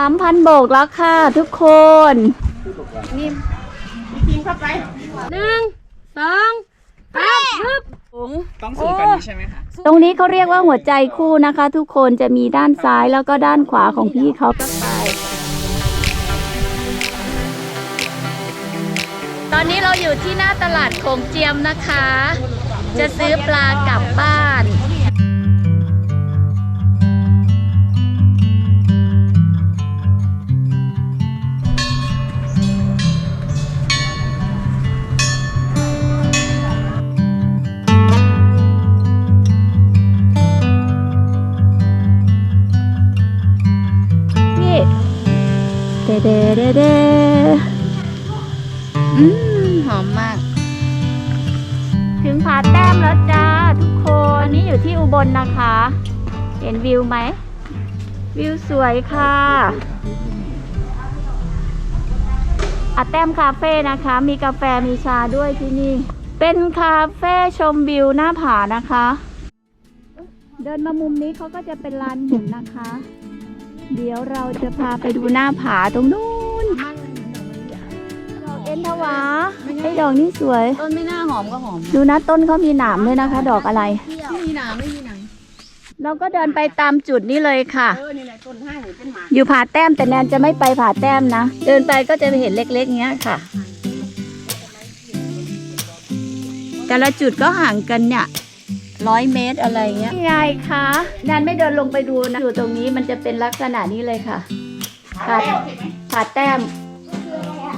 ามพันโบกแล้วค่ะทุกคนหนึ่งสองสามฮึบต้องสูงกว่านี้ใช่ไหมคะตรงนี้เขาเรียกว่าหัวใจคู่นะคะ ทุกคนจะมีด้านซ้ายแล้วก็ด้านขวาของพี่เขาก็ไปตอนนี้เราอยู่ที่หน้าตลาดโขงเจียมนะคะ จะซื้อปลากลับบ้านนี่ เห็นวิวไหม วิวสวยค่ะ อาแต้มคาเฟ่นะคะ มีกาแฟมีชาด้วยที่นี่ เป็นคาเฟ่ชมวิวหน้าผานะคะ เดินมามุมนี้เขาก็จะเป็นลานหินนะคะ เดี๋ยวเราจะพาไปดูหน้าผาตรงนู้นดอกเอ็นทวาไอ้ดอกนี่สวย ต้นไม่น่าหอมก็หอม ดูนะต้นเขามีหนามด้วยนะคะ ดอกอะไร ไม่มีหนามไม่มีหนัง เราก็เดินไปตามจุดนี้เลยค่ะ เออนี่แหละต้นห้างหรือเป็นหมาอยู่ผาแต้มแต่แนนจะไม่ไปผาแต้มนะ เดินไปก็จะเห็นเล็กๆเงี้ยค่ะ แต่ละจุดก็ห่างกันเนี่ยร้อยเมตรอะไรเงี้ยไงคะแนนไม่เดินลงไปดูนะ อยู่ตรงนี้มันจะเป็นลักษณะนี้เลยค่ะผาผาแต้ม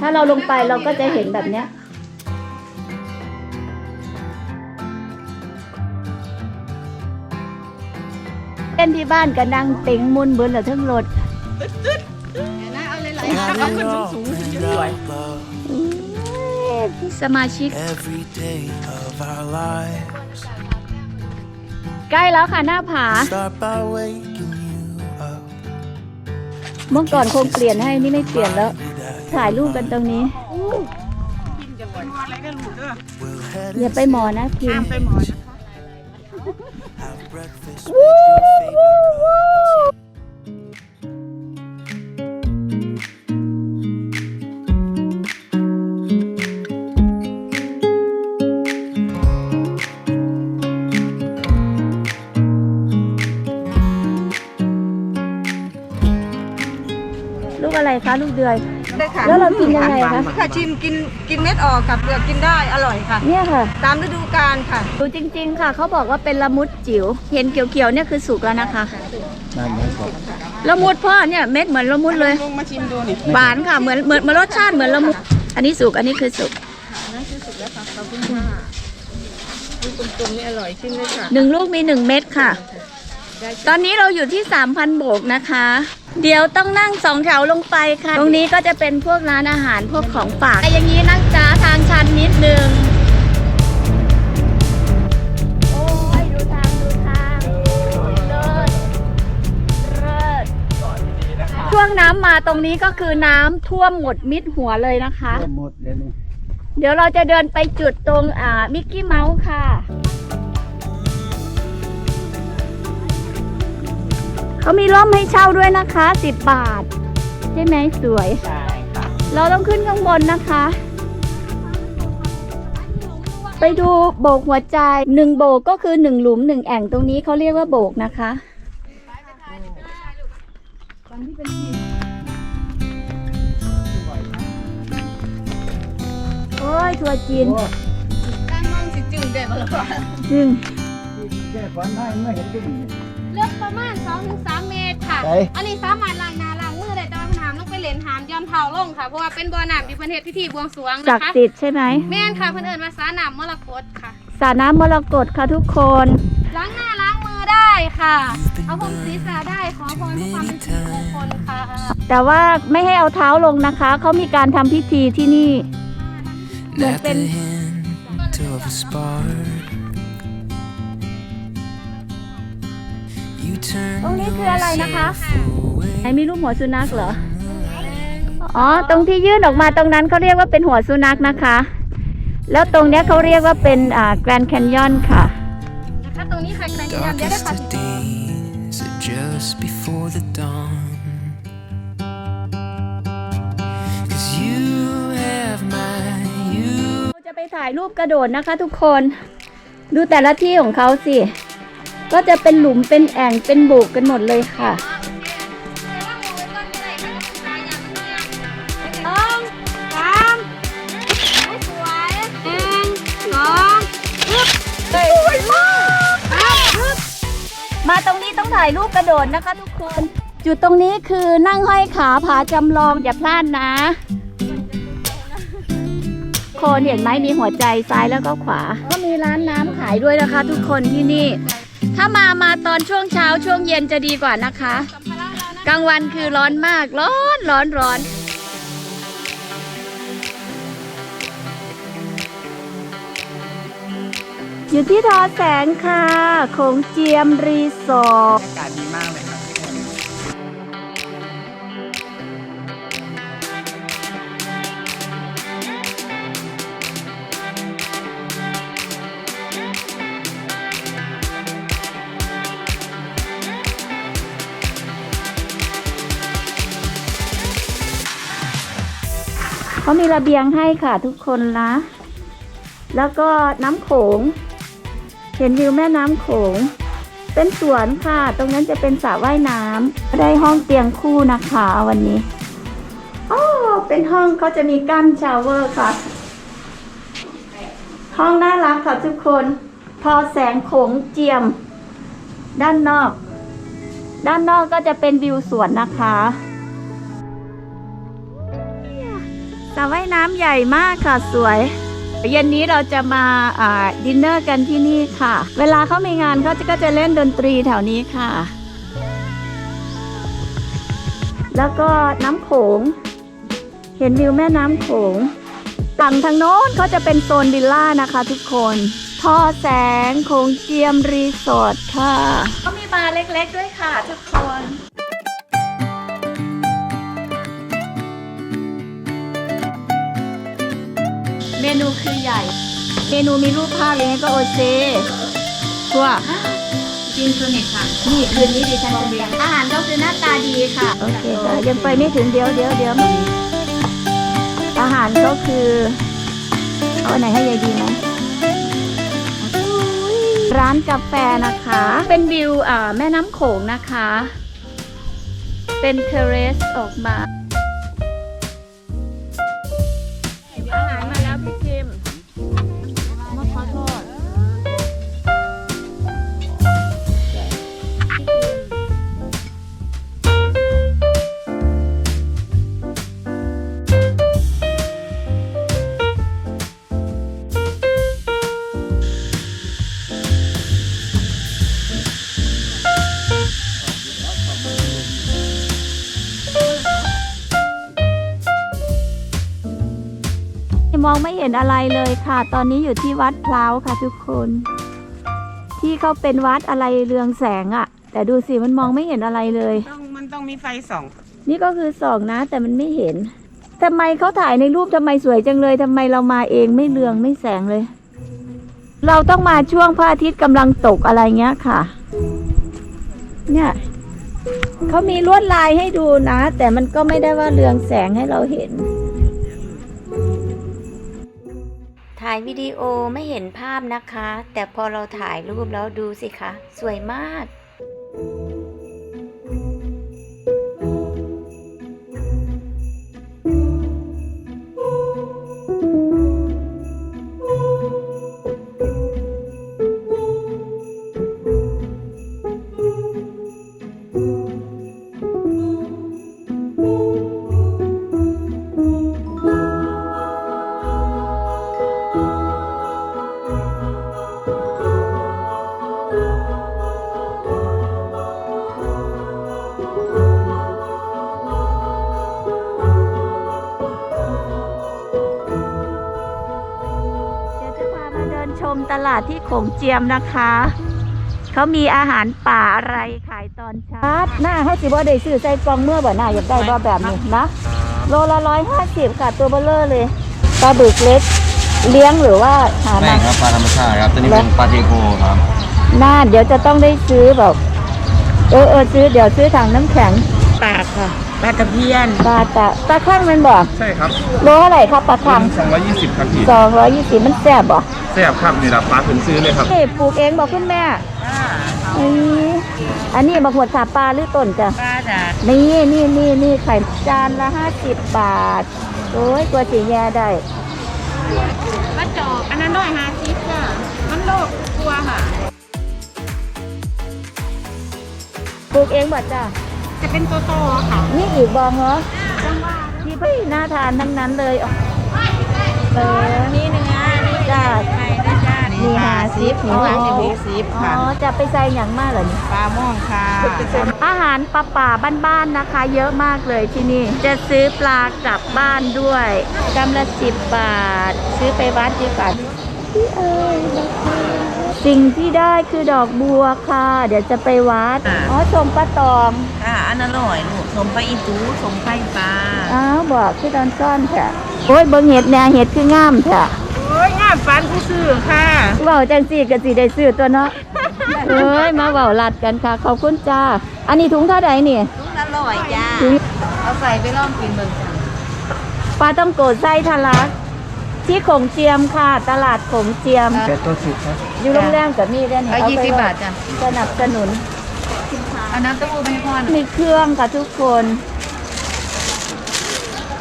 ถ้าเราลงไปเราก็จะเห็นแบบเนี้ย เล่นที่บ้านก็นั่งเต็งมุนเบิ้ลเหลือทั้งรถนะเอาเลยไหลเอาขึ้นสูงๆขึ้นสวยสมาชิก every day of our lives. ใกล้แล้วค่ะหน้าผา Start by waking you up. เมื่อก่อนคงเปลี่ยนให้นี่ไม่เปลี่ยนแล้ว That ถ่ายรูปกันตรงนี้อะไรก็หลุดเด้อ we'll head อย่าไปหมอนะพิมไปหมอน have breakfast with your favorite cup. ลูกอะไรคะลูกเดือยได้ค่ะแล้วเรากินยังไงคะค่ะชิมกินกินเม็ดออกค่ะเปลือกกินได้อร่อยค่ะ เนี่ยค่ะ ตามฤดูกาลค่ะดูจริง ๆ ค่ะ เขาบอกว่าเป็นละมุดจิ๋วเห็นเขียวๆเนี่ยคือสุกแล้วนะคะละมุดพ่อเนี่ยเม็ดเหมือนละมุดเลยลงมาชิมดูนี่หวานค่ะเหมือนเหมือนเหมือนรสชาติเหมือนละมุด อันนี้สุกอันนี้คือสุกกลมๆนี่อร่อยชิมเลยค่ะหนึ่งลูกมีหนึ่งเม็ดค่ะ ตอนนี้เราอยู่ที่3,000โบกนะคะ เดี๋ยวต้องนั่งสองแถวลงไปค่ะ ตรงนี้ก็จะเป็นพวกร้านอาหารพวกของฝากแต่อย่างนี้นั่งจ้าทางชันนิดนึงโอ้ยดูทางดูทางเลิศเลิศช่วงน้ำมาตรงนี้ก็คือน้ำท่วมหมดมิดหัวเลยนะคะหมดเลยนี่เดี๋ยวเราจะเดินไปจุดตรงอ่ามิกกี้เมาส์ค่ะ เขามีร่มให้เช่าด้วยนะคะ 10 บาท ใช่ไหมสวย ใช่ค่ะเราต้องขึ้นข้างบนนะคะ ไปดูโบกหัวใจหนึ่งโบกก็คือหนึ่งหลุมหนึ่งแอ่งตรงนี้เขาเรียกว่าโบกนะคะโอ้ยทัวร์จีนด้านนอกสิจึงเด็ดมาแล้วจึงแค่ฝันได้เมื่อเห็นก็ดีเลือก ประมาณ2-3 เมตรค่ะ ไป อันนี้สามารถล้างหน้าล้างมือได้แต่ว่าปัญหาต้องไปเล่นหามย้อนเท้าลงค่ะ เพราะว่าเป็นบ่อน้ำที่เพิ่นเฮ็ดพิธีบวงสรวงศันะกคะดิ์สิทธิ์ใช่ไหมแม่นค่ะเพิ่นเอิ้นว่าสาน้ำมรกตค่ะ สระน้ำมรกตค่ะทุกคน ล้างหน้าล้างมือได้ค่ะ เอาผมศีรษะได้ขอพรเพื่อความเป็นสิริมงคลค่ะแต่ว่าไม่ให้เอาเท้าลงนะคะ เขามีการทำพิธีที่นี่เหมือน At เป็น the hint of a spark. ตรงนี้คืออะไรนะคะไหนมีรูปหัวสุนัขเหรอ อ๋อ ตรงที่ยื่นออกมาตรงนั้นเขาเรียกว่าเป็นหัวสุนัขนะคะ แล้วตรงเนี้ยเขาเรียกว่าเป็นอ่าแกรนด์แคนยอนค่ะ นะคะตรงนี้ค่ะแกรนด์แคนยอนได้ค่ะ just before the dawn. Cause you have my, you เราจะไปถ่ายรูปกระโดดนะคะทุกคน ดูแต่ละที่ของเขาสิ ก็จะเป็นหลุมเป็นแอ่งเป็นบุกกันหมดเลยค่ะต้องสามสวยหนึ่งสองฮึบสวยมากฮึบมาตรงนี้ต้องถ่ายรูปกระโดดนะคะทุกคน จุดตรงนี้คือนั่งห้อยขาผาจำลองอย่าพลาดนะโคนเห็นไหมมีหัวใจซ้ายแล้วก็ขวา ก็มีร้านน้ำขายด้วยนะคะทุกคนที่นี่ ถ้ามามาตอนช่วงเช้าช่วงเย็นจะดีกว่านะคะ กลางวันคือร้อนมากร้อนร้อนร้อนอยู่ที่ทอแสงค่ะ ของเจียมรีสอร์ทอากาศดีมากเลย เขามีระเบียงให้ค่ะทุกคนนะ แล้วก็น้ำโขง เห็นวิวแม่น้ำโขง เป็นสวนค่ะ ตรงนั้นจะเป็นสระว่ายน้ำได้ห้องเตียงคู่นะคะวันนี้อ๋อเป็นห้องเขาจะมีกั้นชาวเวอร์ค่ะ ห้องน่ารักค่ะทุกคน พอแสงโขงเจียม ด้านนอก ด้านนอกก็จะเป็นวิวสวนนะคะ สระว่ายน้ำใหญ่มากค่ะสวย เย็นนี้เราจะมาดินเนอร์กันที่นี่ค่ะ เวลาเขามีงานเขาจะก็จะเล่นดนตรีแถวนี้ค่ะ แล้วก็น้ำโขง เห็นวิวแม่น้ำโขงฝั่งทางโน้นเขาจะเป็นโซนวิลล่านะคะทุกคนท่อแสงโขงเจียมรีสอร์ทค่ะ ก็มีบาร์เล็กๆด้วยค่ะทุกคน มนูคือใหญ่ เมนูมีรูปภาพอย่างนี้ก็โอเคทั่วจินตัวนิดค่ะ นี่คืนนี้ดิฉันจะเลี้ยงอาหารก็คือหน้าตาดีค่ะ โอเคค่ะยังไปไม่ถึงเดี๋ยวเดี๋ยวเดี๋ยวอาหารก็คือ เอาอันไหนให้ยายดีไหมร้านกาแฟนะคะ เป็นวิวอ่าแม่น้ำโขงนะคะ เป็นเทเรสออกมาอา ห็นอะไรเลยค่ะ ตอนนี้อยู่ที่วัดพร้าวค่ะทุกคน ที่เขาเป็นวัดอะไรเรืองแสงอะ่ะ แต่ดูสิมันมองไม่เห็นอะไรเลย ต้องมันต้องมีไฟส่อง นี่ก็คือส่องนะ แต่มันไม่เห็นทำไมเขาถ่ายในรูปทำไมสวยจังเลยทำไมเรามาเองไม่เรืองไม่แสงเลย เราต้องมาช่วงพระอาทิตย์กำลังตกอะไรเงี้ยค่ะ เนี่ยเขามีลวดลายให้ดูนะ แต่มันก็ไม่ได้ว่าเรืองแสงให้เราเห็น ถ่ายวิดีโอไม่เห็นภาพนะคะ แต่พอเราถ่ายรูปแล้วดูสิคะ สวยมาก ตลาดที่โขงเจียมนะคะ เขามีอาหารป่าอะไรขายตอนเช้าหน้าเขาสิบ่ได้ซื้อใส่กล่องเมื่อบ่หน้าอยากได้บ่แบบนี้นะโลละร้อยห้าสิบค่ะตัวเบลเลอร์เลยปลาบึกเล็กเลี้ยงหรือว่าหาไม่มาครับปลาธรรมชาติครับตัวนี้เป็นปลาเทโกครับหน้าเดี๋ยวจะต้องได้ซื้อแบบเออเออซื้อเดี๋ยวซื้อถังน้ำแข็งตากค่ะ ปลาตะเพียนปลาตะปลาข้างมันบ่ใช่ครับโลเท่าไหร่ครับปลาคังสองร้อยยี่สิบครับพี่สองร้อยยี่สิบมันแซ่บบ่แซ่บครับนี่ละปลาถึงซื้อเลยครับเฮ้ปลูกเองบอกคุณแม่เอ้ยอันนี้บักหวดขาปลาหรือต้นจ้ะปลาจ้ะนี่นี่นี่นี่ไข่จานละห้าสิบบาทโอ้ยกลัวสีแย่ได้ปลาจอกอันนั้นร้อยห้าสิบจ้ะมันโลกกลัวค่ะปลูกเองบ่จ้ะ จะเป็นโตๆค่ะนี่อีกบองเหรอที่พี่น่าทานทั้งนั้นเลยอ๋อเออนี่เนื้อนี่จ้าไข่ด้วยจ้ามีนี่ห้าสิบข้างหลังนี่หกสิบอ๋ค่ะอจะไปใส่อย่างมากเหรอเนี่ยปลาม่วงค่ะ อาหารปลาป่าบ้านๆนะคะ เยอะมากเลยที่นี่ จะซื้อปลากลับบ้านด้วยกำละสิบบาท ซื้อไปวัดดีกว่าพี่เอ้ย สิ่งที่ได้คือดอกบัวค่ะ เดี๋ยวจะไปวัดอ๋อชมป้าตอง ค่ะอันนั้นอร่อยลูกสมไปอีตูสมไข่ปลาอ้าวบอกคือตอนซ่อนค่ะ โอ้ยเบิ่งเห็ดแหน่เห็ดคืองามค่ะโอ้ยงามฟันผู้ซื้อค่ะเว้าจังสี่ก็สิได้ซื้อตัวเนาะ เอ้ย มาเว้าลัดกันค่ะ ขอบคุณจ้า อันนี้ถุงเท่าใดนี่อร่อยจ้าถุงเอาใส่ไปลองกินเบิ่งจ้ะปลาต้องโกดไส้ทะลัก ที่ขงเจียมค่ะ ตลาดขงเจียมแกตัวสิบครับอยู่โรงแรมกับมีได้นี่เอาไปยี่สิบบาทจ้ะสนับสนุน เอาน้ำเต้าหู้ไปให้พ่อมีเครื่องค่ะทุกคน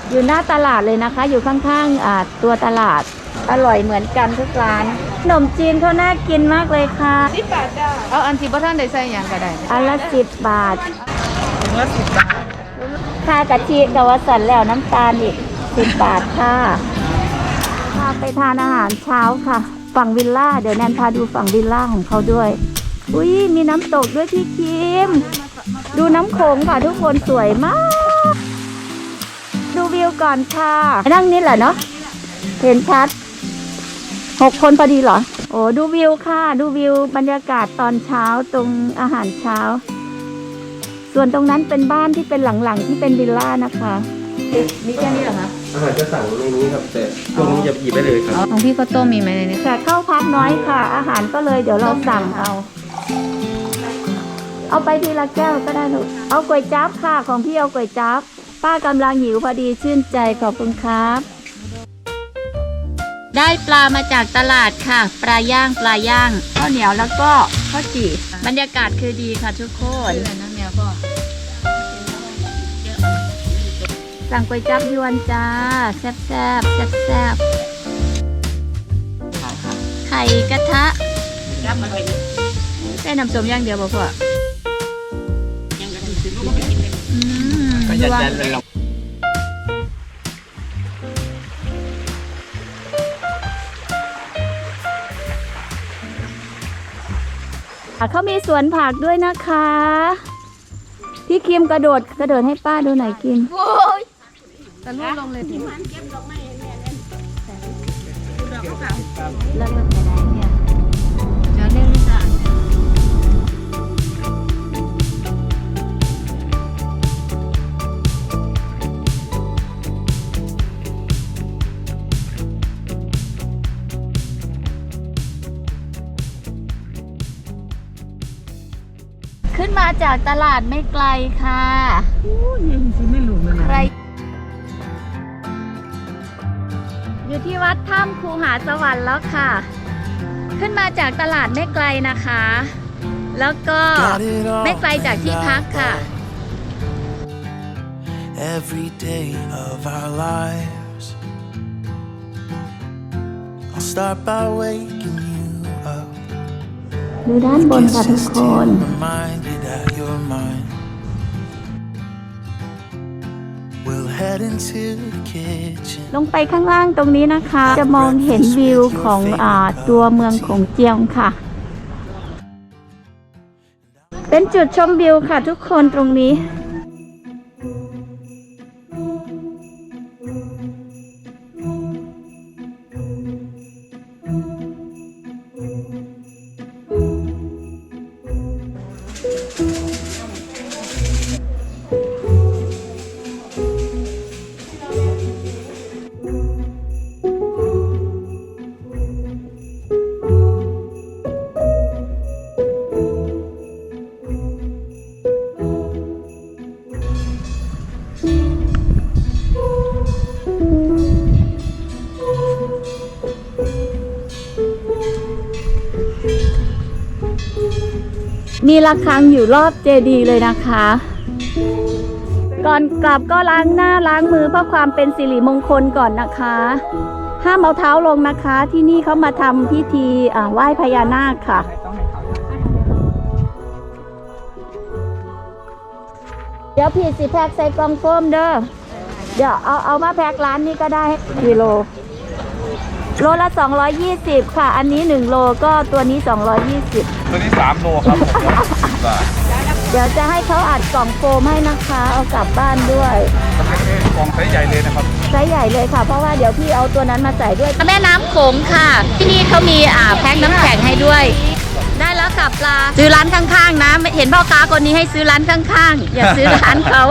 อยู่หน้าตลาดเลยนะคะ อยู่ข้างๆอ่าตัวตลาด อร่อยเหมือนกันทุกร้านขนมจีนเขาน่ากินมากเลยค่ะ เอาอันที่พ่ท่านได้ใส่หยังก็ได้ อันละสิบบาท ถุงละสิบบาท ค่ากะทิกบวสันแล้วน้ำตาลอีกสิบบาทค่ะพา ไปทานอาหารเช้าค่ะ ฝั่งวิลล่า เดี๋ยวแนนพาดูฝั่งวิลล่าของเขาด้วย อุ้ยมีน้ำตกด้วยพี่คิม ดูน้ำโขงค่ะทุกคนสวยมาก ดูวิวก่อนค่ะ นั่งนี่แหละเนาะเห็นชัดหกคนพอดีเหรอ โอ้ดูวิวค่ะ ดูวิวบรรยากาศตอนเช้าตรงอาหารเช้า ส่วนตรงนั้นเป็นบ้านที่เป็นหลังๆที่เป็นวิลล่านะคะ มีแค่นี้เหรอคะ อาหารจะสั่งในนี้ครับแต่ตรงนี้จะหยิบไปเลยครับของพี่ข้าวต้มมีไหมในนี้แต่เข้าพักน้อยค่ะ อาหารก็เลยเดี๋ยวเราสั่งเอา เอาไปทีละแก้วก็ได้ลูกเอาก๋วยจั๊บค่ะ ของพี่เอาก๋วยจั๊บป้ากำลังหิวพอดีชื่นใจขอบคุณครับ ได้ปลามาจากตลาดค่ะ ปลาย่างปลาย่างข้าวเหนียวแล้วก็ข้าวจี่บรรยากาศคือดีค่ะทุกคน สั่งก๋วยจั๊บยวนจ้า แซ่บแซ่บแซ่บแซ่บไข่กระทะรับมาเลยใส่น้ำส้มอย่างเดียวบ่พ่ออืมก็จะจันเป็นลอะเขามีสวนผักด้วยนะคะ พี่คิมกระโดดกระโดดให้ป้าดูหน่อยคิม แต่ลูกลงเลยแล้วก็จะได้เนี่ยเดี๋ยวเรียกลิซ่าขึ้นมาจากตลาดไม่ไกลค่ะไม่หลุมเลยใคร อยู่ที่วัดถ้ำคูหาสวรรค์แล้วค่ะ ขึ้นมาจากตลาดไม่ไกลนะคะ แล้วก็ Got it all ไม่ไกลจากที่พักค่ะ every day of our lives. I'll start by waking you up. ดูด้านบนค่ะ Guess ทุก just ค to น ลงไปข้างล่างตรงนี้นะคะ จะมองเห็นวิวของอตัวเมืองของเจียงค่ะ เป็นจุดชมวิวค่ะทุกคนตรงนี้ มีระฆังอยู่รอบเจดีย์เลยนะคะ ก่อนกลับก็ล้างหน้าล้างมือเพื่อความเป็นสิริมงคลก่อนนะคะ ห้ามเอาเท้าลงนะคะ ที่นี่เขามาทำพิธีอ่าไหว้พญานาคค่ะเดี๋ยวพี่สิแพ็กใส่กล่องโฟมเด้อ เดี๋ยวเอาเอามาแพ็กร้านนี้ก็ได้กิโล โลละ 220 ค่ะ อันนี้ 1 โลก็ตัวนี้ 220 ตัวนี้ 3 โลครับผม10บาทเดี๋ยวจะให้เขาอัดกล่องโฟมให้นะคะ เอากลับบ้านด้วยกองไซส์ใหญ่เลยนะครับไซส์ใหญ่เลยค่ะ เพราะว่าเดี๋ยวพี่เอาตัวนั้นมาใส่ด้วยแม่น้ำโขงค่ะ ที่นี่เขามีอ่าแพ็คน้ำแข็งให้ด้วย ได้แล้วค่ะปลาซื้อร้านข้างๆนะเห็นพ่อค้าคนนี้ให้ซื้อร้านข้างๆ อย่าซื้อร้านเขา